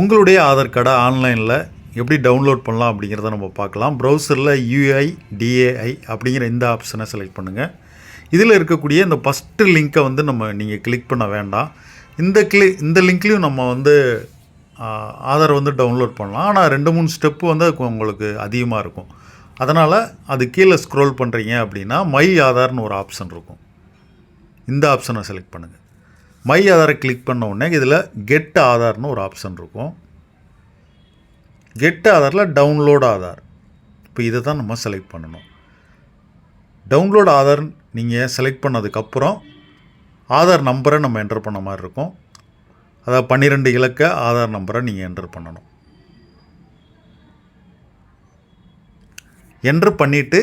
உங்களுடைய ஆதார் கார்டை ஆன்லைனில் எப்படி டவுன்லோட் பண்ணலாம் அப்படிங்கிறத நம்ம பார்க்கலாம். ப்ரௌசரில் யூஐ டிஏஐ அப்படிங்கிற இந்த ஆப்ஷனை செலக்ட் பண்ணுங்கள் இதில் இருக்கக்கூடிய இந்த ஃபஸ்ட்டு லிங்க்கை வந்து நம்ம நீங்கள் கிளிக் பண்ண வேண்டாம். இந்த கிளி இந்த லிங்க்லேயும் நம்ம வந்து ஆதார் வந்து டவுன்லோட் பண்ணலாம். ஆனால் ரெண்டு மூணு ஸ்டெப்பு வந்து உங்களுக்கு அதிகமாக இருக்கும். அதனால் அது கீழே ஸ்க்ரோல் பண்ணுறீங்க அப்படின்னா மை ஆதார்னு ஒரு ஆப்ஷன் இருக்கும். இந்த ஆப்ஷனை செலக்ட் பண்ணுங்கள் மை ஆதாரை கிளிக் பண்ண உடனே இதில் கெட் ஆதார்னு ஒரு ஆப்ஷன் இருக்கும். கெட் ஆதாரில் டவுன்லோட் ஆதார் இப்போ இதை தான் நம்ம செலக்ட் பண்ணணும். டவுன்லோட் ஆதார் நீங்கள் செலக்ட் பண்ணதுக்கப்புறம் ஆதார் நம்பரை நம்ம என்டர் பண்ண மாதிரி இருக்கும். அதாவது பன்னிரெண்டு இலக்க ஆதார் நம்பரை நீங்கள் என்டர் பண்ணணும். என்டர் பண்ணிவிட்டு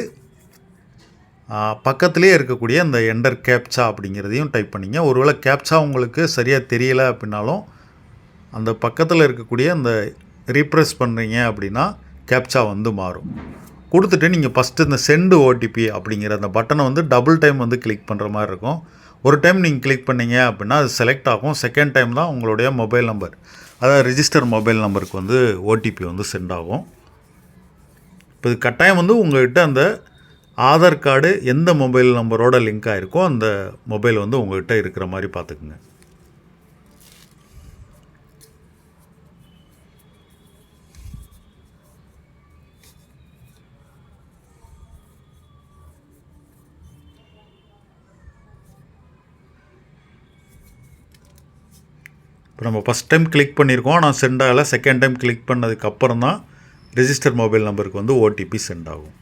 பக்கத்துலேயே இருக்கக்கூடிய அந்த என்டர் கேப்சா அப்படிங்கிறதையும் டைப் பண்ணிங்க. ஒருவேளை கேப்சா உங்களுக்கு சரியாக தெரியலை அப்படின்னாலும் அந்த பக்கத்தில் இருக்கக்கூடிய அந்த ரீப்ரெஸ் பண்ணுறீங்க அப்படின்னா கேப்சா வந்து மாறும். கொடுத்துட்டு நீங்கள் ஃபஸ்ட்டு இந்த சென்டு ஓடிபி அப்படிங்கிற அந்த பட்டனை வந்து டபுள் டைம் வந்து கிளிக் பண்ணுற மாதிரி இருக்கும். ஒரு டைம் நீங்கள் கிளிக் பண்ணீங்க அப்படின்னா அது செலக்ட் ஆகும். செகண்ட் டைம் தான் உங்களுடைய மொபைல் நம்பர் அதாவது ரிஜிஸ்டர் மொபைல் நம்பருக்கு வந்து ஓடிபி வந்து சென்ட் ஆகும். இப்போ இது கட்டாயம் வந்து உங்கள்கிட்ட அந்த ஆதார் கார்டு எந்த மொபைல் நம்பரோட லிங்க் ஆகிருக்கோ அந்த மொபைல் வந்து உங்கள்கிட்ட இருக்கிற மாதிரி பார்த்துக்குங்க. இப்போ நம்ம ஃபஸ்ட் டைம் கிளிக் பண்ணியிருக்கோம். ஆனால் சென்ட் ஆகலை. செகண்ட் டைம் கிளிக் பண்ணதுக்கப்புறம் தான் ரிஜிஸ்டர் மொபைல் நம்பருக்கு வந்து ஓடிபி சென்ட் ஆகும்.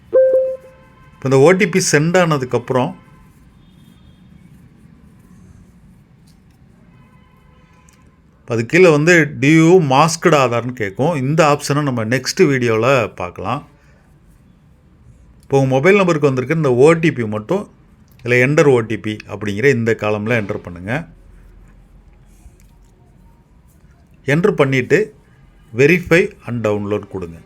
இந்த ஓடிபி சென்ட் ஆனதுக்கப்புறம் அது கீழே வந்து டியூ மாஸ்க்டு ஆதார்னு கேட்கும். இந்த ஆப்ஷனை நம்ம நெக்ஸ்ட் வீடியோவில் பார்க்கலாம். இப்போ உங்கள் மொபைல் நம்பருக்கு வந்திருக்க இந்த ஓடிபி மட்டும் இல்லை என்டர் ஓடிபி அப்படிங்கிற இந்த காலமில் என்டர் பண்ணுங்கள் என்ட்ரு பண்ணிவிட்டு வெரிஃபை அண்ட் டவுன்லோட் கொடுங்க.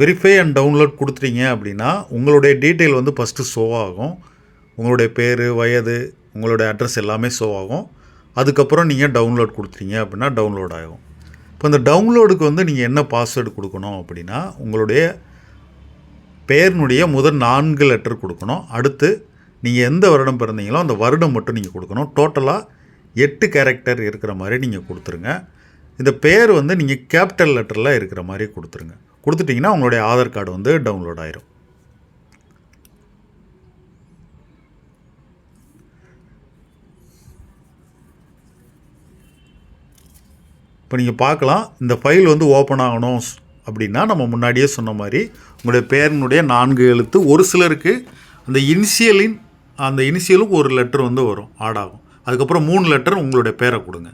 வெரிஃபை அண்ட் டவுன்லோட் கொடுத்துட்டீங்க அப்படின்னா உங்களுடைய டீட்டெயில் வந்து ஃபஸ்ட்டு ஷோ ஆகும். உங்களுடைய பேர் வயது உங்களுடைய அட்ரஸ் எல்லாமே ஷோ ஆகும். அதுக்கப்புறம் நீங்கள் டவுன்லோட் கொடுத்துட்டீங்க அப்படின்னா டவுன்லோட் ஆகும். இப்போ இந்த டவுன்லோடுக்கு வந்து நீங்கள் என்ன பாஸ்வேர்டு கொடுக்கணும் அப்படின்னா உங்களுடைய பெயர்னுடைய முதல் நான்கு லெட்டர் கொடுக்கணும். அடுத்து நீங்கள் எந்த வருடம் பிறந்தீங்களோ அந்த வருடம் மட்டும் நீங்கள் கொடுக்கணும். டோட்டலாக எட்டு கேரக்டர் இருக்கிற மாதிரி நீங்கள் கொடுத்துருங்க. இந்த பெயர் வந்து நீங்கள் கேபிட்டல் லெட்டரில் இருக்கிற மாதிரி கொடுத்துருங்க. கொடுத்துட்டிங்கன்னா உங்களுடைய ஆதார் கார்டு வந்து டவுன்லோட் ஆயிரும். இப்போ நீங்கள் பார்க்கலாம் இந்த ஃபைல் வந்து ஓப்பன் ஆகணும் அப்படின்னா நம்ம முன்னாடியே சொன்ன மாதிரி உங்களுடைய பேரினுடைய நான்கு எழுத்து ஒரு சிலருக்கு அந்த இனிஷியலின் அந்த இனிஷியலுக்கு ஒரு லெட்டர் வந்து வரும் ஆட் ஆகும். அதுக்கப்புறம் மூணு லெட்டர் உங்களுடைய பேரை கொடுங்க.